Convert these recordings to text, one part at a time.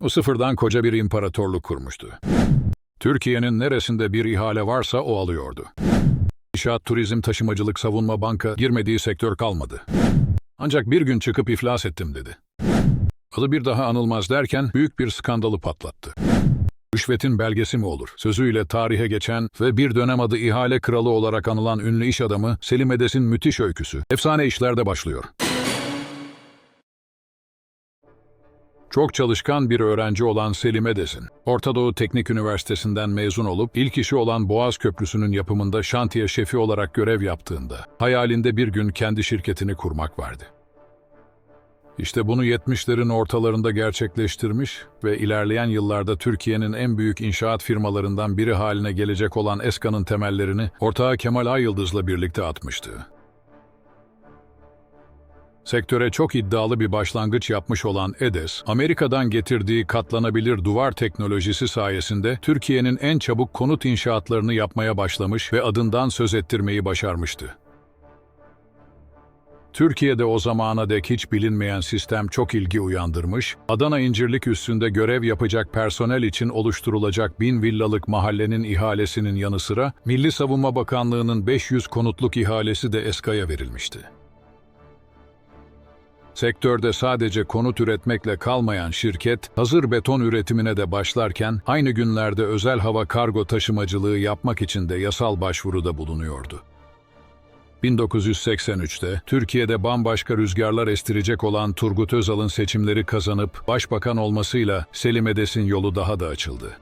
O sıfırdan koca bir imparatorluk kurmuştu. Türkiye'nin neresinde bir ihale varsa o alıyordu. İnşaat, turizm, taşımacılık, savunma, banka girmediği sektör kalmadı. Ancak bir gün çıkıp iflas ettim dedi. Adı bir daha anılmaz derken büyük bir skandalı patlattı. Rüşvetin belgesi mi olur? Sözüyle tarihe geçen ve bir dönem adı ihale kralı olarak anılan ünlü iş adamı Selim Edes'in müthiş öyküsü. Efsane işlerde başlıyor. Çok çalışkan bir öğrenci olan Selim Edes'in, Orta Doğu Teknik Üniversitesi'nden mezun olup ilk işi olan Boğaz Köprüsü'nün yapımında şantiye şefi olarak görev yaptığında, hayalinde bir gün kendi şirketini kurmak vardı. İşte bunu 70'lerin ortalarında gerçekleştirmiş ve ilerleyen yıllarda Türkiye'nin en büyük inşaat firmalarından biri haline gelecek olan ESKA'nın temellerini ortağı Kemal Ayıldız'la birlikte atmıştı. Sektöre çok iddialı bir başlangıç yapmış olan EDES, Amerika'dan getirdiği katlanabilir duvar teknolojisi sayesinde Türkiye'nin en çabuk konut inşaatlarını yapmaya başlamış ve adından söz ettirmeyi başarmıştı. Türkiye'de o zamana dek hiç bilinmeyen sistem çok ilgi uyandırmış, Adana İncirlik üstünde görev yapacak personel için oluşturulacak bin villalık mahallenin ihalesinin yanı sıra, Milli Savunma Bakanlığı'nın 500 konutluk ihalesi de ESKA'ya verilmişti. Sektörde sadece konut üretmekle kalmayan şirket, hazır beton üretimine de başlarken, aynı günlerde özel hava kargo taşımacılığı yapmak için de yasal başvuruda bulunuyordu. 1983'te Türkiye'de bambaşka rüzgarlar estirecek olan Turgut Özal'ın seçimleri kazanıp başbakan olmasıyla Selim Edes'in yolu daha da açıldı.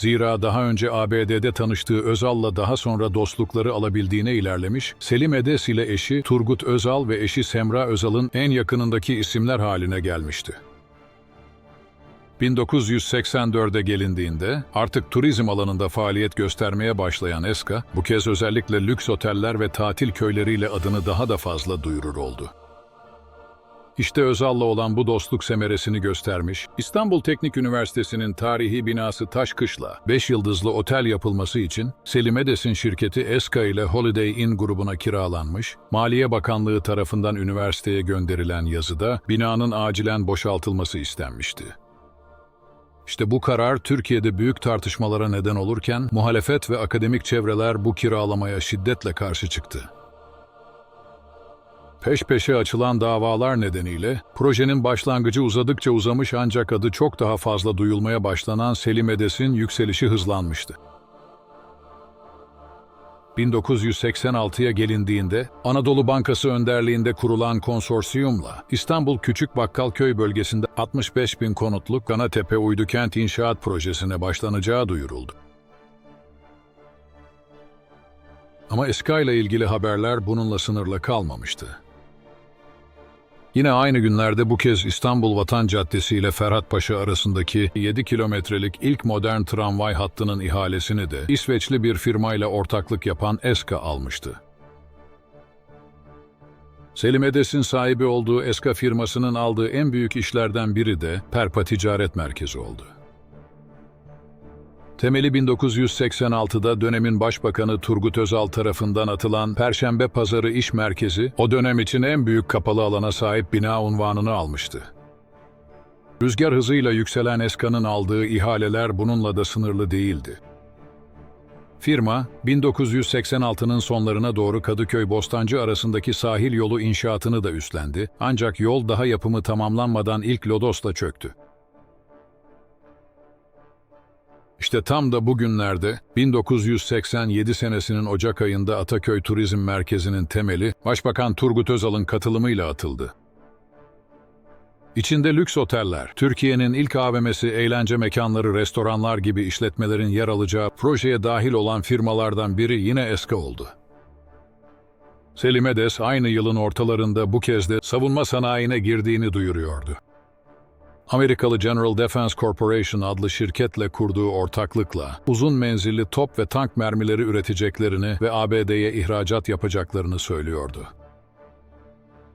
Zira daha önce ABD'de tanıştığı Özal'la daha sonra dostlukları alabildiğine ilerlemiş, Selim Edes ile eşi Turgut Özal ve eşi Semra Özal'ın en yakınındaki isimler haline gelmişti. 1984'e gelindiğinde artık turizm alanında faaliyet göstermeye başlayan ESKA, bu kez özellikle lüks oteller ve tatil köyleriyle adını daha da fazla duyurur oldu. İşte Özal'la olan bu dostluk semeresini göstermiş, İstanbul Teknik Üniversitesi'nin tarihi binası Taşkışla 5 yıldızlı otel yapılması için Selim Edes'in şirketi ESKA ile Holiday Inn grubuna kiralanmış, Maliye Bakanlığı tarafından üniversiteye gönderilen yazıda binanın acilen boşaltılması istenmişti. İşte bu karar Türkiye'de büyük tartışmalara neden olurken muhalefet ve akademik çevreler bu kiralamaya şiddetle karşı çıktı. Peş peşe açılan davalar nedeniyle projenin başlangıcı uzadıkça uzamış ancak adı çok daha fazla duyulmaya başlanan Selim Edes'in yükselişi hızlanmıştı. 1986'ya gelindiğinde Anadolu Bankası önderliğinde kurulan konsorsiyumla İstanbul Küçük Bakkalköy bölgesinde 65 bin konutluk Ganatepe Uydukent İnşaat Projesi'ne başlanacağı duyuruldu. Ama ESKA ile ilgili haberler bununla sınırlı kalmamıştı. Yine aynı günlerde bu kez İstanbul Vatan Caddesi ile Ferhat Paşa arasındaki 7 kilometrelik ilk modern tramvay hattının ihalesini de İsveçli bir firmayla ortaklık yapan ESKA almıştı. Selim Edes'in sahibi olduğu ESKA firmasının aldığı en büyük işlerden biri de Perpa Ticaret Merkezi oldu. Temeli 1986'da dönemin başbakanı Turgut Özal tarafından atılan Perşembe Pazarı İş Merkezi, o dönem için en büyük kapalı alana sahip bina unvanını almıştı. Rüzgar hızıyla yükselen Eska'nın aldığı ihaleler bununla da sınırlı değildi. Firma, 1986'nın sonlarına doğru Kadıköy-Bostancı arasındaki sahil yolu inşaatını da üstlendi, ancak yol daha yapımı tamamlanmadan ilk Lodos'la çöktü. İşte tam da bugünlerde 1987 senesinin Ocak ayında Ataköy Turizm Merkezi'nin temeli Başbakan Turgut Özal'ın katılımıyla atıldı. İçinde lüks oteller, Türkiye'nin ilk AVM'si, eğlence mekanları, restoranlar gibi işletmelerin yer alacağı projeye dahil olan firmalardan biri yine ESKA oldu. Selim Edes aynı yılın ortalarında bu kez de savunma sanayine girdiğini duyuruyordu. Amerikalı General Defense Corporation adlı şirketle kurduğu ortaklıkla uzun menzilli top ve tank mermileri üreteceklerini ve ABD'ye ihracat yapacaklarını söylüyordu.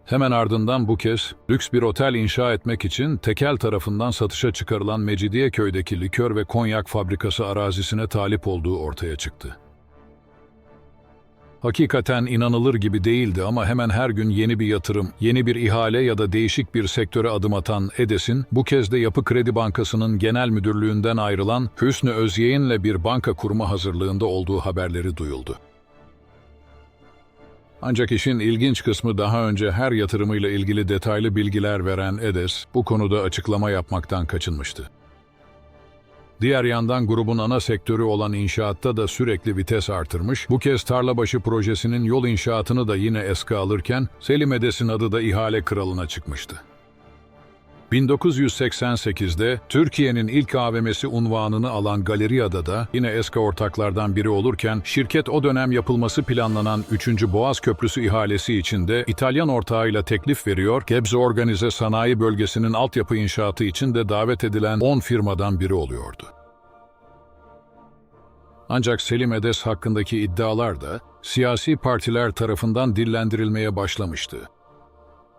Hemen ardından bu kez lüks bir otel inşa etmek için tekel tarafından satışa çıkarılan Mecidiyeköy'deki likör ve konyak fabrikası arazisine talip olduğu ortaya çıktı. Hakikaten inanılır gibi değildi ama hemen her gün yeni bir yatırım, yeni bir ihale ya da değişik bir sektöre adım atan Edes'in bu kez de Yapı Kredi Bankası'nın genel müdürlüğünden ayrılan Hüsnü Özyeğin'le bir banka kurma hazırlığında olduğu haberleri duyuldu. Ancak işin ilginç kısmı daha önce her yatırımıyla ilgili detaylı bilgiler veren Edes bu konuda açıklama yapmaktan kaçınmıştı. Diğer yandan grubun ana sektörü olan inşaatta da sürekli vites artırmış, bu kez Tarlabaşı projesinin yol inşaatını da yine eska alırken Selim Edes'in adı da ihale kralına çıkmıştı. 1988'de Türkiye'nin ilk AVM'si unvanını alan Galeria'da da yine eski ortaklardan biri olurken şirket o dönem yapılması planlanan 3. Boğaz Köprüsü ihalesi için de İtalyan ortağıyla teklif veriyor, Gebze Organize Sanayi Bölgesi'nin altyapı inşaatı için de davet edilen 10 firmadan biri oluyordu. Ancak Selim Edes hakkındaki iddialar da siyasi partiler tarafından dillendirilmeye başlamıştı.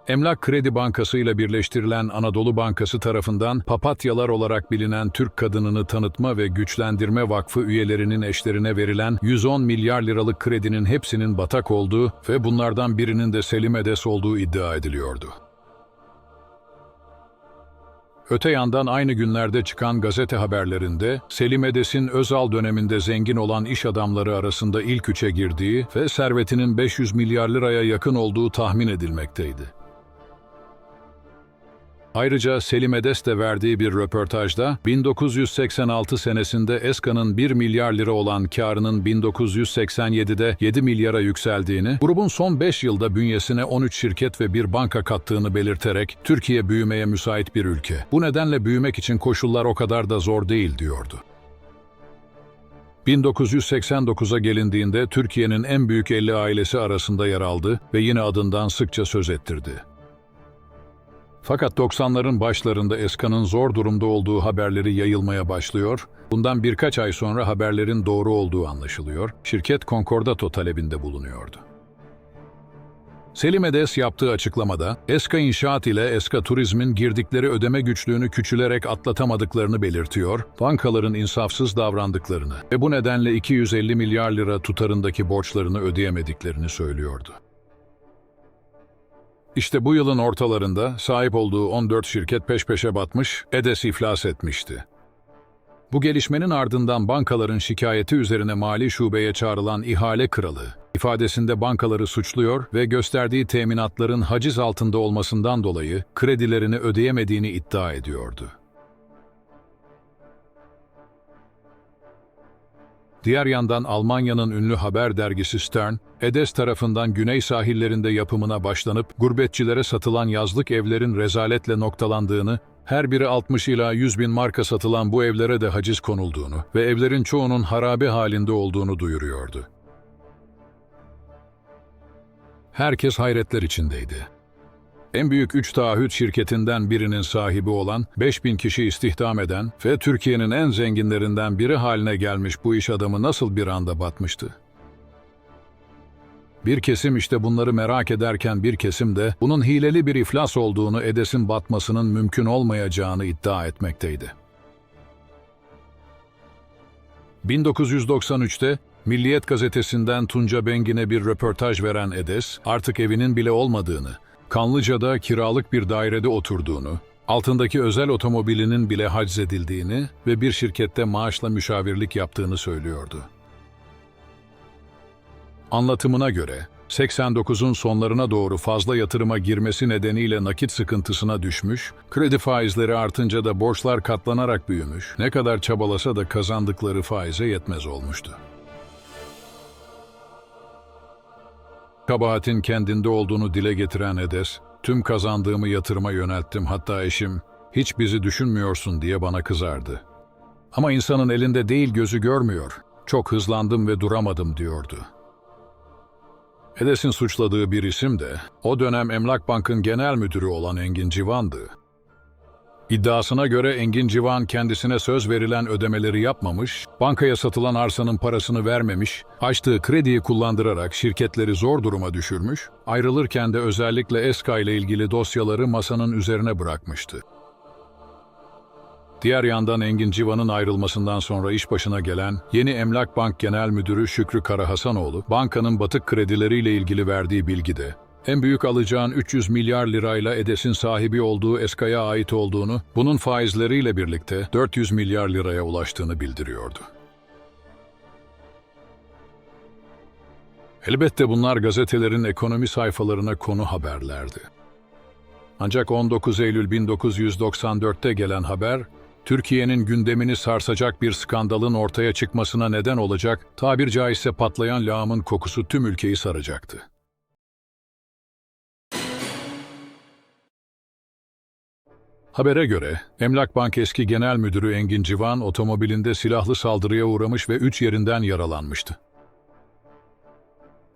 Emlak Kredi Bankası ile birleştirilen Anadolu Bankası tarafından papatyalar olarak bilinen Türk kadınını tanıtma ve güçlendirme vakfı üyelerinin eşlerine verilen 110 milyar liralık kredinin hepsinin batak olduğu ve bunlardan birinin de Selim Edes olduğu iddia ediliyordu. Öte yandan aynı günlerde çıkan gazete haberlerinde Selim Edes'in Özal döneminde zengin olan iş adamları arasında ilk üçe girdiği ve servetinin 500 milyar liraya yakın olduğu tahmin edilmekteydi. Ayrıca Selim Edes de verdiği bir röportajda 1986 senesinde Eska'nın 1 milyar lira olan karının 1987'de 7 milyara yükseldiğini, grubun son 5 yılda bünyesine 13 şirket ve bir banka kattığını belirterek Türkiye büyümeye müsait bir ülke. Bu nedenle büyümek için koşullar o kadar da zor değil diyordu. 1989'a gelindiğinde Türkiye'nin en büyük 50 ailesi arasında yer aldı ve yine adından sıkça söz ettirdi. Fakat 90'ların başlarında Eska'nın zor durumda olduğu haberleri yayılmaya başlıyor. Bundan birkaç ay sonra haberlerin doğru olduğu anlaşılıyor. Şirket Concordato talebinde bulunuyordu. Selim Edes yaptığı açıklamada, Eska İnşaat ile Eska Turizm'in girdikleri ödeme güçlüğünü küçülerek atlatamadıklarını belirtiyor, bankaların insafsız davrandıklarını ve bu nedenle 250 milyar lira tutarındaki borçlarını ödeyemediklerini söylüyordu. İşte bu yılın ortalarında sahip olduğu 14 şirket peş peşe batmış, EDES iflas etmişti. Bu gelişmenin ardından bankaların şikayeti üzerine mali şubeye çağrılan ihale kralı, ifadesinde bankaları suçluyor ve gösterdiği teminatların haciz altında olmasından dolayı kredilerini ödeyemediğini iddia ediyordu. Diğer yandan Almanya'nın ünlü haber dergisi Stern, Edes tarafından güney sahillerinde yapımına başlanıp gurbetçilere satılan yazlık evlerin rezaletle noktalandığını, her biri 60 ila 100 bin marka satılan bu evlere de haciz konulduğunu ve evlerin çoğunun harabe halinde olduğunu duyuruyordu. Herkes hayretler içindeydi. En büyük üç taahhüt şirketinden birinin sahibi olan, 5000 kişi istihdam eden ve Türkiye'nin en zenginlerinden biri haline gelmiş bu iş adamı nasıl bir anda batmıştı? Bir kesim işte bunları merak ederken bir kesim de bunun hileli bir iflas olduğunu Edes'in batmasının mümkün olmayacağını iddia etmekteydi. 1993'te Milliyet gazetesinden Tunca Bengin'e bir röportaj veren Edes, artık evinin bile olmadığını, Kanlıca'da kiralık bir dairede oturduğunu, altındaki özel otomobilinin bile haczedildiğini ve bir şirkette maaşla müşavirlik yaptığını söylüyordu. Anlatımına göre 89'un sonlarına doğru fazla yatırıma girmesi nedeniyle nakit sıkıntısına düşmüş, kredi faizleri artınca da borçlar katlanarak büyümüş, ne kadar çabalasa da kazandıkları faize yetmez olmuştu. Kabahatin kendinde olduğunu dile getiren Edes, tüm kazandığımı yatırıma yönelttim hatta eşim, hiç bizi düşünmüyorsun diye bana kızardı. Ama insanın elinde değil gözü görmüyor, çok hızlandım ve duramadım diyordu. Edes'in suçladığı bir isim de, o dönem Emlak Bank'ın genel müdürü olan Engin Civan'dı. İddiasına göre Engin Civan kendisine söz verilen ödemeleri yapmamış, bankaya satılan arsanın parasını vermemiş, açtığı krediyi kullandırarak şirketleri zor duruma düşürmüş, ayrılırken de özellikle ESKA ile ilgili dosyaları masanın üzerine bırakmıştı. Diğer yandan Engin Civan'ın ayrılmasından sonra iş başına gelen yeni Emlak Bank Genel Müdürü Şükrü Karahasanoğlu, bankanın batık kredileriyle ilgili verdiği bilgide, en büyük alacağın 300 milyar lirayla EDES'in sahibi olduğu Eska'ya ait olduğunu, bunun faizleriyle birlikte 400 milyar liraya ulaştığını bildiriyordu. Elbette bunlar gazetelerin ekonomi sayfalarına konu haberlerdi. Ancak 19 Eylül 1994'te gelen haber, Türkiye'nin gündemini sarsacak bir skandalın ortaya çıkmasına neden olacak, tabir caizse patlayan lağımın kokusu tüm ülkeyi saracaktı. Habere göre, Emlak Bank eski genel müdürü Engin Civan otomobilinde silahlı saldırıya uğramış ve üç yerinden yaralanmıştı.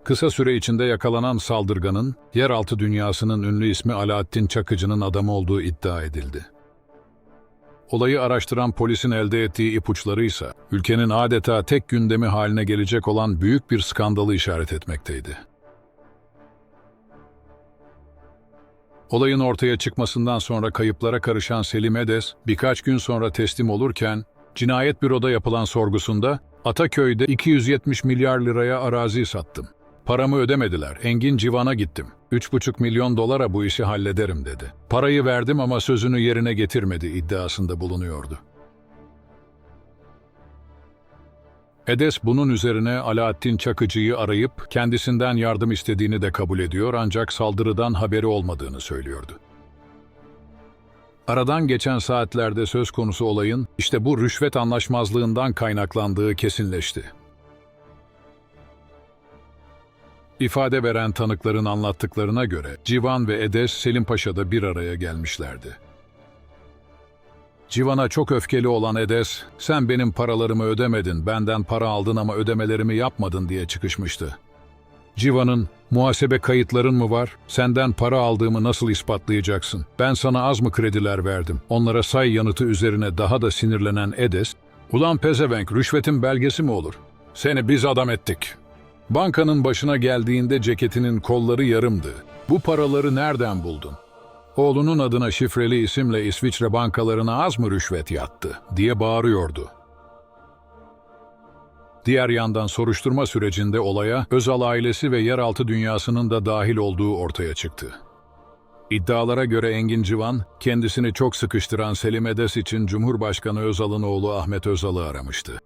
Kısa süre içinde yakalanan saldırganın, yeraltı dünyasının ünlü ismi Alaaddin Çakıcı'nın adamı olduğu iddia edildi. Olayı araştıran polisin elde ettiği ipuçları ise, ülkenin adeta tek gündemi haline gelecek olan büyük bir skandalı işaret etmekteydi. Olayın ortaya çıkmasından sonra kayıplara karışan Selim Edes, birkaç gün sonra teslim olurken, cinayet büroda yapılan sorgusunda, Ataköy'de 270 milyar liraya arazi sattım. Paramı ödemediler. Engin Civan'a gittim. 3,5 milyon dolara bu işi hallederim dedi. Parayı verdim ama sözünü yerine getirmedi iddiasında bulunuyordu. Edes bunun üzerine Alaaddin Çakıcı'yı arayıp kendisinden yardım istediğini de kabul ediyor ancak saldırıdan haberi olmadığını söylüyordu. Aradan geçen saatlerde söz konusu olayın işte bu rüşvet anlaşmazlığından kaynaklandığı kesinleşti. İfade veren tanıkların anlattıklarına göre Civan ve Edes Selim Paşa'da bir araya gelmişlerdi. Civan'a çok öfkeli olan Edes, sen benim paralarımı ödemedin, benden para aldın ama ödemelerimi yapmadın diye çıkışmıştı. Civan'ın, muhasebe kayıtların mı var, senden para aldığımı nasıl ispatlayacaksın, ben sana az mı krediler verdim, onlara say yanıtı üzerine daha da sinirlenen Edes, ulan pezevenk rüşvetin belgesi mi olur, seni biz adam ettik. Bankanın başına geldiğinde ceketinin kolları yarımdı. Bu paraları nereden buldun? Oğlunun adına şifreli isimle İsviçre bankalarına az mı rüşvet yattı diye bağırıyordu. Diğer yandan soruşturma sürecinde olaya Özal ailesi ve yeraltı dünyasının da dahil olduğu ortaya çıktı. İddialara göre Engin Civan, kendisini çok sıkıştıran Selim Edes için Cumhurbaşkanı Özal'ın oğlu Ahmet Özal'ı aramıştı.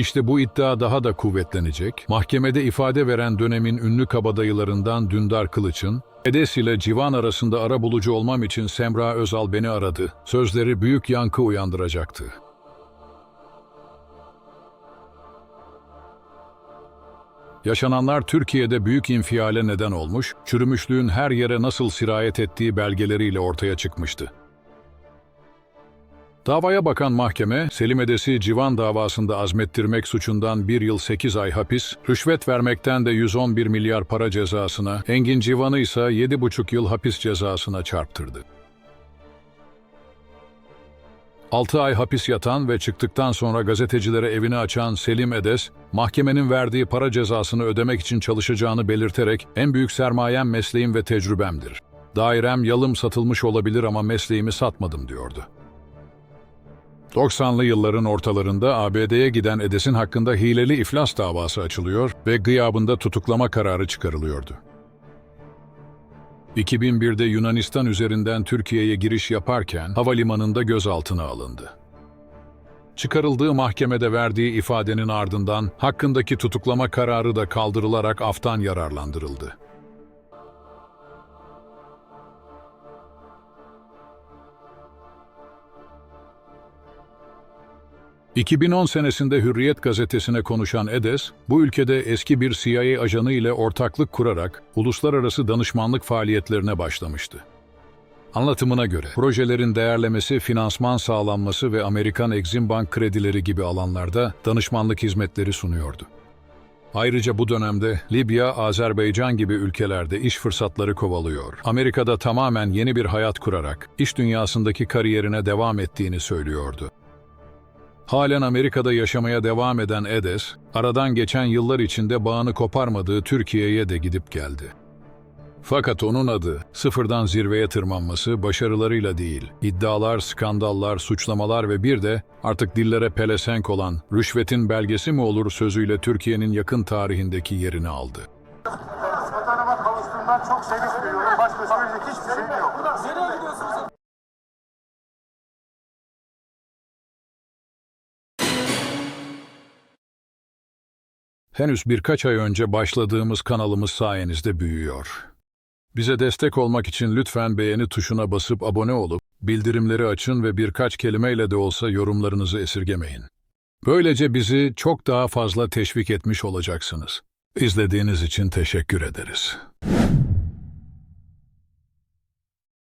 İşte bu iddia daha da kuvvetlenecek. Mahkemede ifade veren dönemin ünlü kabadayılarından Dündar Kılıç'ın, Edes ile Civan arasında ara bulucu olmam için Semra Özal beni aradı. Sözleri büyük yankı uyandıracaktı. Yaşananlar Türkiye'de büyük infiale neden olmuş, çürümüşlüğün her yere nasıl sirayet ettiği belgeleriyle ortaya çıkmıştı. Davaya bakan mahkeme, Selim Edes'i civan davasında azmettirmek suçundan bir yıl 8 ay hapis, rüşvet vermekten de 111 milyar para cezasına, Engin Civan'ı ise 7,5 yıl hapis cezasına çarptırdı. 6 ay hapis yatan ve çıktıktan sonra gazetecilere evini açan Selim Edes, mahkemenin verdiği para cezasını ödemek için çalışacağını belirterek en büyük sermayem mesleğim ve tecrübemdir. Dairem yalım satılmış olabilir ama mesleğimi satmadım diyordu. 90'lı yılların ortalarında ABD'ye giden Edes'in hakkında hileli iflas davası açılıyor ve gıyabında tutuklama kararı çıkarılıyordu. 2001'de Yunanistan üzerinden Türkiye'ye giriş yaparken havalimanında gözaltına alındı. Çıkarıldığı mahkemede verdiği ifadenin ardından hakkındaki tutuklama kararı da kaldırılarak aftan yararlandırıldı. 2010 senesinde Hürriyet gazetesine konuşan Edes, bu ülkede eski bir CIA ajanı ile ortaklık kurarak uluslararası danışmanlık faaliyetlerine başlamıştı. Anlatımına göre projelerin değerlemesi, finansman sağlanması ve Amerikan Exim Bank kredileri gibi alanlarda danışmanlık hizmetleri sunuyordu. Ayrıca bu dönemde Libya, Azerbaycan gibi ülkelerde iş fırsatları kovalıyor. Amerika'da tamamen yeni bir hayat kurarak iş dünyasındaki kariyerine devam ettiğini söylüyordu. Halen Amerika'da yaşamaya devam eden Edes, aradan geçen yıllar içinde bağını koparmadığı Türkiye'ye de gidip geldi. Fakat onun adı sıfırdan zirveye tırmanması başarılarıyla değil, iddialar, skandallar, suçlamalar ve bir de artık dillere pelesenk olan rüşvetin belgesi mi olur sözüyle Türkiye'nin yakın tarihindeki yerini aldı. Vatanıma kavuştuğumdan çok sevinç duyuyorum. Başka söyleyecek hiçbir şeyim yok. Nereye gidiyorsunuz? Henüz birkaç ay önce başladığımız kanalımız sayenizde büyüyor. Bize destek olmak için lütfen beğeni tuşuna basıp abone olup, bildirimleri açın ve birkaç kelimeyle de olsa yorumlarınızı esirgemeyin. Böylece bizi çok daha fazla teşvik etmiş olacaksınız. İzlediğiniz için teşekkür ederiz.